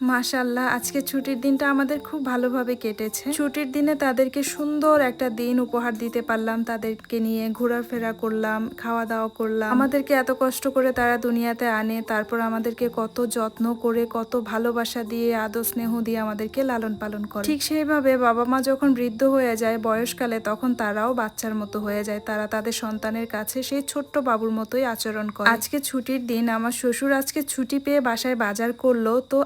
মাশাল্লাহ আজকে ছুটির দিনটা আমাদের খুব ভালোভাবে কেটেছে। ছুটির দিনে তাদেরকে সুন্দর একটা দিন উপহার দিতে পারলাম, তাদেরকে নিয়ে ঘোরাফেরা করলাম খাওয়া দাওয়া করলাম। আমাদেরকে এত কষ্ট করে তারা দুনিয়াতে আনে, তারপর আমাদেরকে কত যত্ন করে, কত ভালোবাসা দিয়ে, আদর স্নেহ দিয়ে আমাদেরকে লালন পালন করে। ঠিক সেইভাবে বাবা মা যখন বৃদ্ধ হয়ে যায় বয়সকালে, তখন তারাও বাচ্চার মতো হয়ে যায়। তারা তাদের সন্তানের কাছে সেই ছোট্ট বাবুর মতোই আচরণ করে। আজকে ছুটির দিন, আমার শ্বশুর আজকে ছুটি পেয়ে বাসায় বাজার করল, তো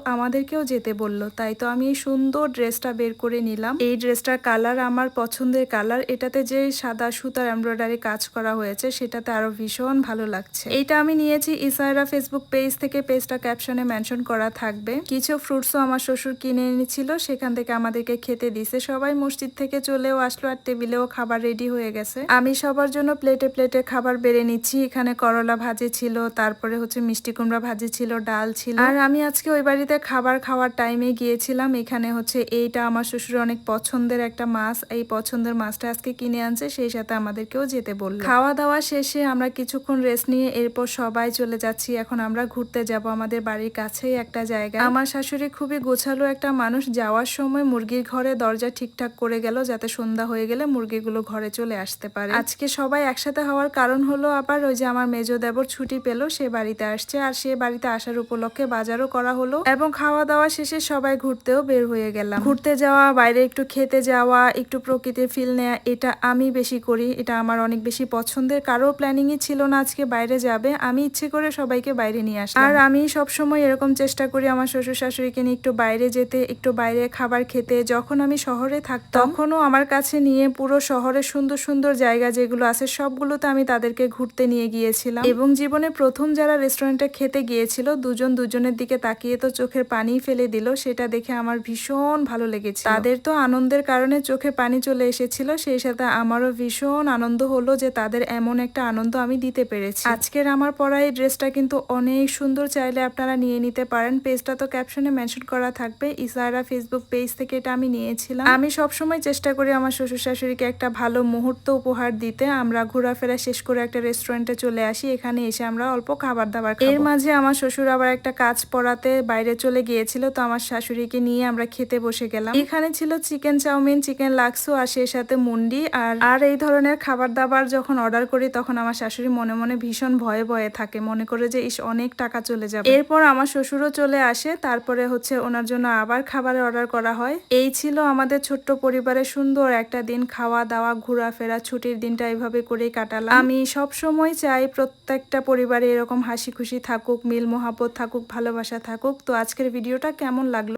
আমাদেরকেও যেতে বলল। তাই তো আমি এই সুন্দর ড্রেসটা বের করে নিলাম। এই ড্রেসটার কালার আমার পছন্দের কালার। এটাতে যে সাদা সুতার এমব্রয়ডারি কাজ করা হয়েছে, সেটাতে আরও ভীষণ ভালো লাগছে। এইটা আমি নিয়েছি ইসায়রা ফেসবুক পেজ থেকে। পেজটা ক্যাপশনে মেনশন করা থাকবে। কিছু ফ্রুটসও আমার শ্বশুর কিনে এনেছিল। সেখান থেকে আমাদেরকে খেতে দিছে। সবাই মসজিদ থেকে চলেও আসলো আর টেবিলেও খাবার রেডি হয়ে গেছে। আমি সবার জন্য প্লেটে প্লেটে খাবার বেড়ে নিচ্ছি। এখানে করলা ভাজি ছিল, তারপরে হচ্ছে মিষ্টি কুমড়া ভাজি ছিল, ডাল ছিল। আর আমি আজকে ওই বাড়িতে খাবার খাওয়ার টাইমে গিয়েছিলাম। এখানে হচ্ছে এইটা আমার শ্বশুর অনেক পছন্দের একটা মাছ। এই পছন্দের মাছটা আজকে কিনে আনছে, সেই সাথে আমাদেরকেও যেতে বলল। খাওয়া দাওয়া শেষে আমরা কিছুক্ষণ রেস্ট নিয়ে এরপর সবাই চলে যাচ্ছি। এখন আমরা ঘুরতে যাব আমাদের বাড়ির কাছেই একটা জায়গা আমার শাশুড়ি খুবই গোছালো একটা মানুষ। যাওয়ার সময় মুরগির ঘরে দরজা ঠিকঠাক করে গেল, যাতে সন্ধ্যা হয়ে গেলে মুরগিগুলো ঘরে চলে আসতে পারে। আজকে সবাই একসাথে হওয়ার কারণ হলো আবার ওই যে আমার মেজো দেবর ছুটি পেল, সে বাড়িতে আসছে। আর সে বাড়িতে আসার উপলক্ষে বাজারও করা হলো। এবং খাওয়া দাওয়া শেষে সবাই ঘুরতেও বের হয়ে গেলাম। ঘুরতে যাওয়া, বাইরে একটু খেতে যাওয়া, একটু প্রকৃতির ফিল নেওয়া এটা আমি বেশি করি, এটা আমার অনেক বেশি পছন্দের। কারও প্ল্যানিংই ছিল না আজকে বাইরে যাবে, আমি ইচ্ছে করে সবাইকে বাইরে নিয়ে আসলাম। আর আমি সব সময় এরকম চেষ্টা করি আমার শ্বশুর শাশুড়িকে নিয়ে একটু বাইরে যেতে, একটু বাইরে খাবার খেতে। যখন আমি শহরে থাকতাম, তখনও আমার কাছে নিয়ে পুরো শহরের সুন্দর সুন্দর জায়গা যেগুলো আছে, সবগুলোতে আমি তাদেরকে ঘুরতে নিয়ে গিয়েছিলাম। এবং জীবনে প্রথম যারা রেস্টুরেন্টে খেতে গিয়েছিল, দুজন দুজনের দিকে তাকিয়ে তো চোখের পানি ফেলে দিল, সেটা দেখে আমার ভীষণ ভালো লেগেছে তাদের তো আনন্দের কারণে চোখে পানি চলে এসেছিল, সেই সাথে আমারও ভীষণ আনন্দ হলো যে তাদের এমন একটা আনন্দ আমি দিতে পেরেছি। আজকের আমার পরা এই ড্রেসটা কিন্তু অনেক সুন্দর, চাইলে আপনারা নিয়ে নিতে পারেন। পেজটা তো ক্যাপশনে মেনশন করা থাকবে ইসারা ফেসবুক পেজ থেকে এটা আমি নিয়েছিলাম। আমি সবসময় চেষ্টা করি আমার শ্বশুর শাশুড়িকে একটা ভালো মুহূর্ত উপহার দিতে। আমরা ঘোরাফেরা শেষ করে একটা রেস্টুরেন্টে চলে আসি, এখানে এসে আমরা অল্প খাবার দাবার। এর মাঝে আমার শ্বশুর আবার একটা কাজ পড়াতে বাইরে চলে গিয়েছিল, তো আমার শাশুড়িকে নিয়ে আমরা খেতে বসে গেলাম। এখানে ছিল চিকেন চাউমিন, চিকেন লাক্সো, আর সেই সাথে মুন্ডি। আর আর এই ধরনের খাবার দাবার যখন অর্ডার করি, তখন আমার শাশুড়ি মনে মনে ভীষণ ভয়ে ভয়ে থাকে, মনে করে যে, ইস, অনেক টাকা চলে যাবে। এরপর আমার শ্বশুরও চলে আসে, তারপরে হচ্ছে ওনার জন্য আবার খাবারের অর্ডার করা হয়। এই ছিল আমাদের ছোট্ট পরিবারের সুন্দর একটা দিন খাওয়া দাওয়া ঘোরাফেরা, ছুটির দিনটা এভাবে করেই কাটালাম। আমি সব সময় চাই প্রত্যেকটা পরিবারে এরকম হাসি খুশি থাকুক মিল মোহাব্বত থাকুক, ভালোবাসা থাকুক। তো আজকের ভিডিওটা কেমন লাগল